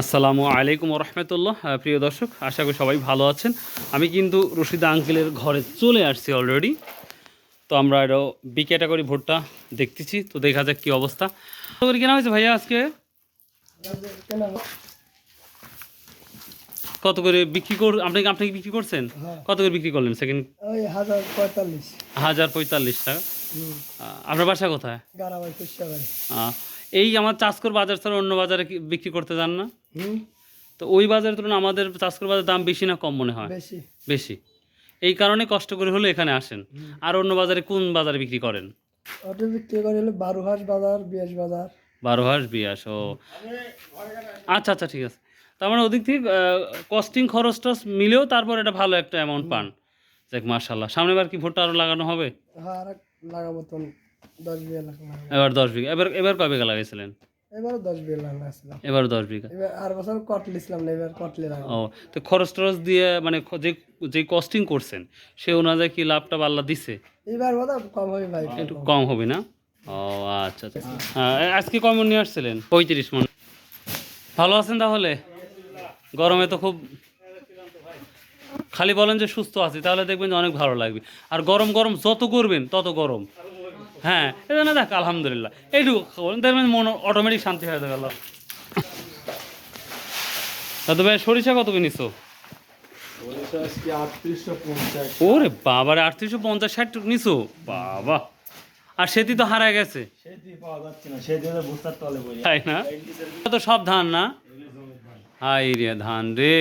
আসসালামু আলাইকুম রহমতুল্লাহ। প্রিয় দর্শক আশা করি সবাই ভালো আছেন। আমি কিন্তু রশিদা আঙ্কেলের ঘরে চলে আসছি অলরেডি তো আমরা এটা বি ক্যাটাগরি ভোটটা দেখতেছি তো দেখা যাক কী অবস্থা। কত করে কেনা হয়েছে ভাইয়া আজকে? কত করে বিক্রি কর আপনি আপনি কি বিক্রি করছেন? হ্যাঁ। কত করে বিক্রি করলেন সেকেন্ড হাজার পঁয়তাল্লিশ। হাজার পঁয়তাল্লিশ টাকা। আপনার বাসা কোথায়? এই আমার চাষকর বাজার ছাড়া অন্য বাজারে বিক্রি করতে যান না? হুম। তো ওই বাজারের তুলনায় আমাদের চাষকর বাজার দাম বেশি না কম মনে হয়? বেশি। বেশি। এই কারণে কষ্ট করে হলে এখানে আসেন। আর অন্য বাজারে কোন বাজারে বিক্রি করেন? ওটা বিক্রি করে হলো বারো হাঁস বাজার বিয়াস বাজার। বারোহাঁস বিয়াস ও। আচ্ছা আচ্ছা ঠিক আছে। তার মানে ওদিক থেকে কস্টিং খরচ টস মিলেও তারপর এটা ভালো একটা অ্যামাউন্ট পান। দেখ মার্শাল্লাহ সামনে বার কি ভোটটা আরও লাগানো হবে? হ্যাঁ আর লাগাবো তো। দশ এবার দশ বিঘা। এবার এবার কয় বিঘা লাগাইছিলেন? এবারও দশ দশ বিঘা। এবার আর বছর কটলি ছিলাম না এবার কটলি ও তো খরচ টরচ দিয়ে মানে যে যে কস্টিং করছেন সে অনুযায়ী কি লাভটা দিছে? এবার কম হবে ভাই একটু কম হবে। না? ও আচ্ছা আচ্ছা। হ্যাঁ, আজকে কয় মন নিয়ে আসছিলেন? পঁয়ত্রিশ মন। ভালো আছেন তাহলে? গরমে তো খুব খালি বলেন যে সুস্থ আছি তাহলে দেখবেন যে অনেক ভালো লাগবে। আর গরম গরম যত করবেন তত গরম। হ্যাঁ এই না দেখ আলহামদুলিল্লাহ। এইটুকু বলেন দেখবেন মন অটোমেটিক শান্তি হয়ে গেল দাদু ভাই সরিষা কত কিনিছো ওরে বাবারে আটত্রিশশো পঞ্চাশ ষাট নিছো? বাবা। আর সেটি তো হারা গেছে। তাই না? তো সব ধান না? হাই রে ধান রে।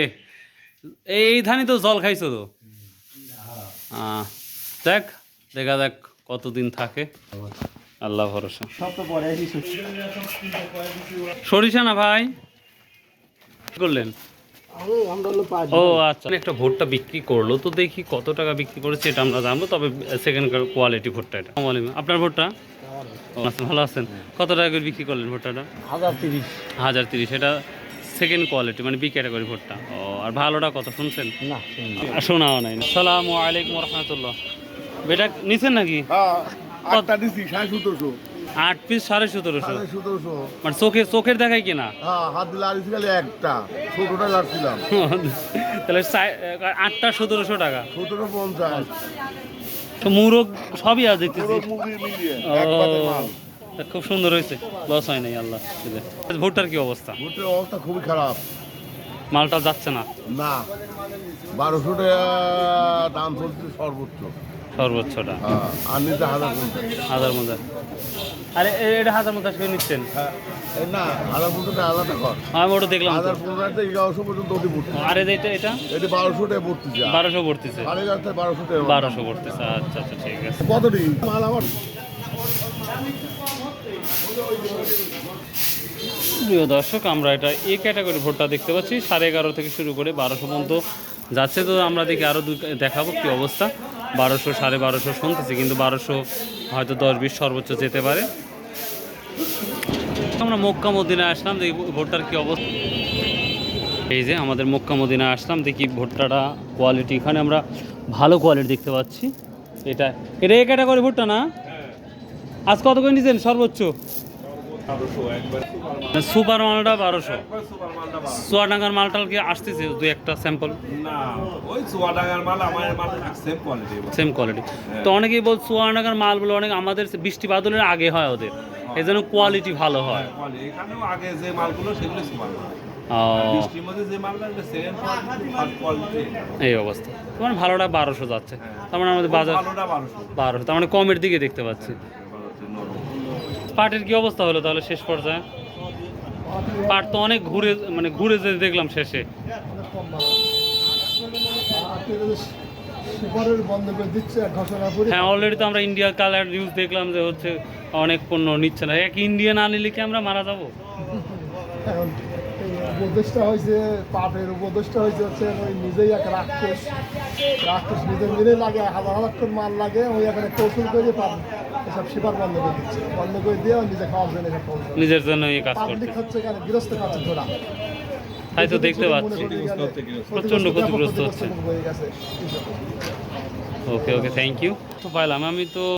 এই ধানই তো জল খাইছো তো? আহ, দেখ দেখা দেখ কতদিন থাকে? আল্লাহ। ভরসা। সরিষা না ভাই? করলেন? ও আচ্ছা। একটা ভোটটা বিক্রি করল তো দেখি কত টাকা বিক্রি করেছে এটা আমরা জানব তবে সেকেন্ড কোয়ালিটি ভোটটা এটা। আপনার ভোটটা? আচ্ছা, ভালো আছেন। কত টাকা করে বিক্রি করলেন ভোটটা হাজার তিরিশ। হাজার তিরিশ এটা সেকেন্ড কোয়ালিটি মানে বি ক্যাটাগরি ভোটটা। ও আর ভালোটা কত শুনছেন? না শোনাও নাই। সালাম আলাইকুম রহমতুল্লাহ। বেটা নিছেন নাকি? হ্যাঁ আটটা দিছি সাড়ে সতেরোশো। আট পিস সাড়ে সতেরোশো। মানে চোখের চোখের দেখায় কিনা? হ্যাঁ হাত দিলে আর গেলে একটা। ছোটোটা তাহলে আটটা সতেরোশো টাকা। সতেরো পঞ্চাশ। তো মুরগ সবই আছে দেখতেছি। খুব সুন্দর হয়েছে। লস হয় নাই আল্লাহ ভোটটার কি অবস্থা? ভোটের অবস্থা খুবই খারাপ। মালটা যাচ্ছে না। না। বারোশো টাকা দাম চলছে সর্বোচ্চ। সর্বোচ্চটা। হ্যাঁ আর নিতে হাজার পঞ্চাশ। হাজার মধ্যে আরে এটা হাজার মধ্যে আসবে নিচ্ছেন? হ্যাঁ না হাজার পঞ্চাশ আলাদা কর। আমি ওটা দেখলাম হাজার এগারোশো পর্যন্ত আর এই এটা এটা? বারোশো টাকা বারোশো সাড়ে বারোশো টাকা বারোশো ভর্তিছে আচ্ছা আচ্ছা ঠিক আছে। কতটি মাল আমার প্রিয় দর্শক আমরা এটা এ ক্যাটাগরি ভোটটা দেখতে পাচ্ছি। সাড়ে এগারো থেকে শুরু করে বারোশো পর্যন্ত যাচ্ছে। তো আমরা দেখি আরও দেখাবো কি অবস্থা। বারোশো, সাড়ে বারোশো শুনতেছি, কিন্তু বারোশো হয়তো দশ বিশ সর্বোচ্চ যেতে পারে। আমরা মক্কা মদিনায় আসলাম, দেখি ভোটটার কি অবস্থা। এই যে আমাদের মক্কা মদিনায় আসলাম, দেখি ভুট্টাটা কোয়ালিটি এখানে আমরা ভালো কোয়ালিটি দেখতে পাচ্ছি। এটা এটা এ ক্যাটাগরি ভুট্টা না? আজ কত করে নিয়েছেন সর্বোচ্চ? সুপার মালটা বারোশো। চুয়াডাঙ্গার মালটাল কি আসতেছে দুই একটা স্যাম্পল না ওই চুয়াডাঙ্গার মাল আমার মাল সেম কোয়ালিটি সেম কোয়ালিটি তো অনেকেই বল চুয়াডাঙ্গার মালগুলো অনেক আমাদের বৃষ্টি বাদলের আগে হয় ওদের। এই জন্য কোয়ালিটি ভালো হয়। এখানেও আগে যে মালগুলো সেগুলো সুপার মাল। এই অবস্থা। তোমার ভালোটা বারোশো যাচ্ছে। তার মানে আমাদের বাজার বারোশো। বারোশো। তার মানে কমের দিকে দেখতে পাচ্ছি। পাটের কি অবস্থা হলো তাহলে শেষ পর্যায়ে? পাট তো অনেক ঘুরে মানে ঘুরে যে দেখলাম শেষে। হ্যাঁ অলরেডি তো আমরা ইন্ডিয়া কালার নিউজ দেখলাম যে হচ্ছে অনেক পণ্য নিচ্ছে না। এক ইন্ডিয়া না নিলে কি আমরা মারা যাব? উপদেশটা হয়েছে পাটের উপদেশটা হয়েছে হচ্ছে ওই নিজেই এক রাক্ষস। রাক্ষস নিজে মিলে লাগে হাজার হাজার করে মাল লাগে ওই এখানে কৌশল করে পাট এসব শিপার বন্ধ করে দিচ্ছে। বন্ধ করে দিয়ে নিজে খাওয়ার জন্য এসব কৌশল নিজের জন্য এই কাজ করতে পাবলিক হচ্ছে এখানে গৃহস্থ খাচ্ছে ধরা তাই তো দেখতে পাচ্ছি। প্রচণ্ড ক্ষতিগ্রস্ত হচ্ছে। ওকে ওকে থ্যাংক ইউ তো পাইলাম আমি তো